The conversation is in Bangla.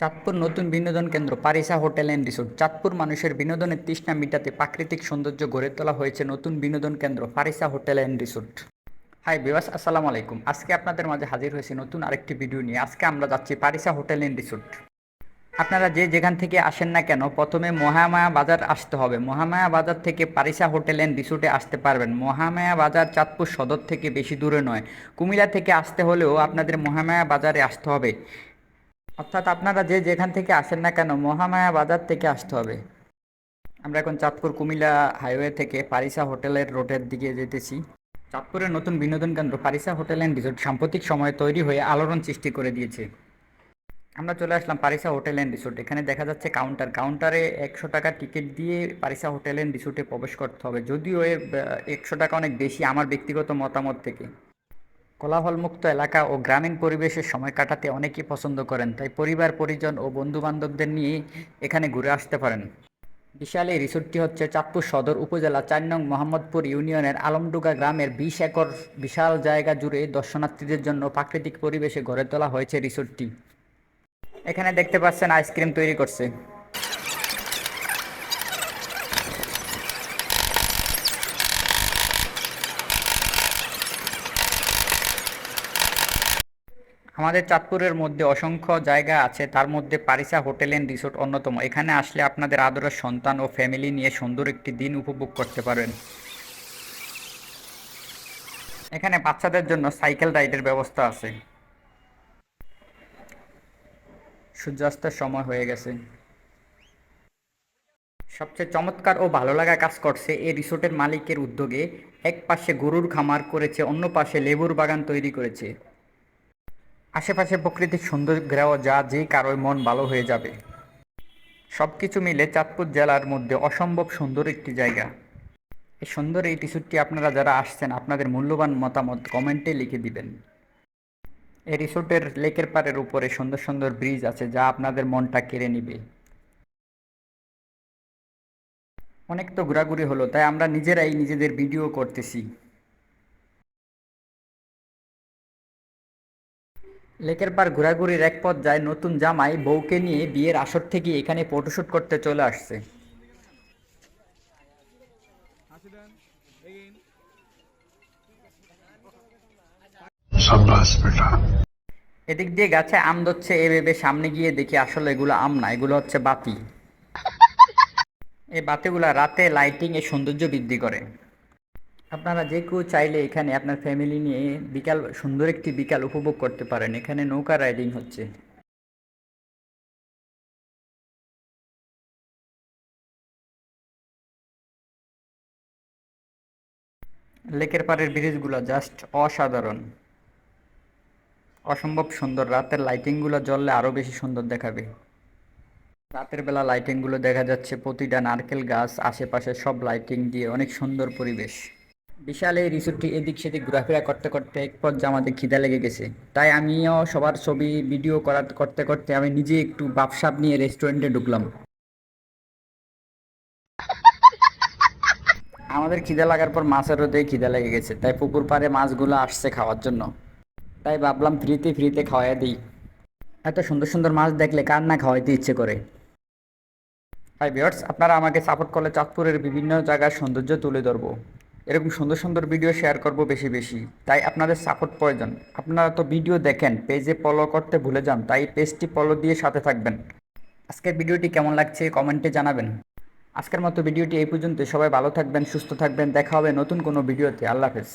চাঁদপুর নতুন বিনোদন কেন্দ্র Parisa hotel and resort. Chandpur মানুষের বিনোদনের তৃষ্ণা মিটাতে প্রাকৃতিক সৌন্দর্য গড়ে তোলা হয়েছে নতুন বিনোদন কেন্দ্র Parisa hotel and resort. Hi বিবাস আসসালামু আলাইকুম। আজকে আপনাদের মাঝে হাজির হয়েছি নতুন আরেকটি ভিডিও নিয়ে। আজকে আমরা যাচ্ছি পারিসা হোটেল অ্যান্ড রিসোর্ট। আপনারা যে যেখান থেকে আসেন না কেন, প্রথমে মহামায়া বাজার আসতে হবে। মহামায়া বাজার থেকে পারিসা হোটেল অ্যান্ড রিসোর্টে আসতে পারবেন। মহামায়া বাজার চাঁদপুর সদর থেকে বেশি দূরে নয়। কুমিল্লা থেকে আসতে হলেও আপনাদের মহামায়া বাজারে আসতে হবে। অর্থাৎ আপনারা যে যেখান থেকে আসেন না কেন, মহামায়া বাজার থেকে আসতে হবে। আমরা এখন চাঁদপুর, কুমিল্লা হাইওয়ে থেকে পারিসা হোটেলের রোডের দিকে যেতেছি। চাঁদপুরের নতুন বিনোদন কেন্দ্র পারিসা হোটেল অ্যান্ড রিসোর্ট সাম্প্রতিক সময়ে তৈরি হয়ে আলোড়ন সৃষ্টি করে দিয়েছে। আমরা চলে আসলাম পারিসা হোটেল অ্যান্ড রিসোর্ট। এখানে দেখা যাচ্ছে কাউন্টার। কাউন্টারে একশো টাকা টিকিট দিয়ে পারিসা হোটেল অ্যান্ড রিসোর্টে প্রবেশ করতে হবে। যদিও একশো টাকা অনেক বেশি আমার ব্যক্তিগত মতামত থেকে। কোলাহলমুক্ত এলাকা ও গ্রামীণ পরিবেশের সময় কাটাতে অনেকেই পছন্দ করেন, তাই পরিবার, পরিজন ও বন্ধু বান্ধবদের নিয়ে এখানে ঘুরে আসতে পারেন। বিশাল এই রিসোর্টটি হচ্ছে চাঁদপুর সদর উপজেলা চার নং মোহাম্মদপুর ইউনিয়নের আলমডুগা গ্রামের বিশ একর বিশাল জায়গা জুড়ে দর্শনার্থীদের জন্য প্রাকৃতিক পরিবেশে গড়ে তোলা হয়েছে রিসোর্টটি। এখানে দেখতে পাচ্ছেন আইসক্রিম তৈরি করছে। আমাদের চাঁদপুরের মধ্যে অসংখ্য জায়গা আছে, তার মধ্যে পারিসা হোটেল অ্যান্ড রিসোর্ট অন্যতম। এখানে আসলে আপনাদের আদরের সন্তান ও ফ্যামিলি নিয়ে সুন্দর একটি দিন উপভোগ করতে পারেন। এখানে বাচ্চাদের জন্য সাইকেল রাইডের ব্যবস্থা আছে। সূর্যাস্তের সময় হয়ে গেছে। সবচেয়ে চমৎকার ও ভালো লাগা কাজ করছে এই রিসোর্টের মালিকের উদ্যোগে। এক পাশে গরুর খামার করেছে, অন্য পাশে লেবুর বাগান তৈরি করেছে। আশেপাশে প্রকৃতিক সৌন্দর্য যা যে কারোর মন ভালো হয়ে যাবে। সব কিছু মিলে চাঁদপুর জেলার মধ্যে অসম্ভব সুন্দর একটি জায়গা। এই সুন্দর এই রিসোর্টটি আপনারা যারা আসছেন, আপনাদের মূল্যবান মতামত কমেন্টে লিখে দিবেন। এই রিসোর্টের লেকের পাড়ের উপরে সুন্দর সুন্দর ব্রিজ আছে যা আপনাদের মনটা কেড়ে নিবে। অনেক তো ঘোরাঘুরি হলো, তাই আমরা নিজেরাই নিজেদের ভিডিও করতেছি। লেকের পার ঘোরাঘুরির এক পর্যায়ে নতুন জামাই বউকে নিয়ে বিয়ের আসর থেকে এখানে ফটোশুট করতে চলে আসছে। এদিক দিয়ে গাছে আম ধরছে এ ভেবে সামনে গিয়ে দেখি আসলে এগুলো আম না এগুলো হচ্ছে বাতি। এই বাতিগুলা রাতে লাইটিং এ সৌন্দর্য বৃদ্ধি করে। আপনারা যে কেউ চাইলে এখানে আপনার ফ্যামিলি নিয়ে বিকাল, সুন্দর একটি বিকাল উপভোগ করতে পারেন। এখানে নৌকা রাইডিং হচ্ছে। লেকের পাড়ের ব্রিজগুলো জাস্ট অসাধারণ। অসম্ভব সুন্দর। রাতের লাইটিংগুলো জ্বললে আরও বেশি সুন্দর দেখাবে। রাতের বেলা লাইটিংগুলো দেখা যাচ্ছে প্রতিটা নারকেল গাছ আশেপাশে সব লাইটিং দিয়ে অনেক সুন্দর পরিবেশ। বিশাল এই রিসোর্টটি এদিক সেদিক ঘোরাফেরা করতে করতে এক পর্যায়ে আমাদের খিদা লেগে গেছে। তাই আমিও সবার ছবি ভিডিও করা করতে করতে আমি নিজে একটু বাপসাপ নিয়ে রেস্টুরেন্টে ঢুকলাম। আমাদের খিদা লাগার পর মাছের রোদে খিদা লেগে গেছে, তাই পুকুর পাড়ে মাছগুলো আসছে খাওয়ার জন্য। তাই ভাবলাম ফ্রিতে ফ্রিতে খাওয়াই দিই। এত সুন্দর সুন্দর মাছ দেখলে কার না খাওয়াইতে ইচ্ছে করে? হাই ভিউয়ার্স আপনারা আমাকে সাপোর্ট করলে চাঁদপুরের বিভিন্ন জায়গার সৌন্দর্য তুলে ধরবো। এরকম সুন্দর সুন্দর ভিডিও শেয়ার করব বেশি বেশি। তাই আপনাদের সাপোর্ট প্রয়োজন। আপনারা তো ভিডিও দেখেন পেজে ফলো করতে ভুলে যান, তাই পেজটি ফলো দিয়ে সাথে থাকবেন। আজকের ভিডিওটি কেমন লাগছে কমেন্টে জানাবেন। আজকের মতো ভিডিওটি এই পর্যন্ত সবাই ভালো থাকবেন, সুস্থ থাকবেন। দেখা হবে নতুন কোনো ভিডিওতে আল্লাহ হাফেজ।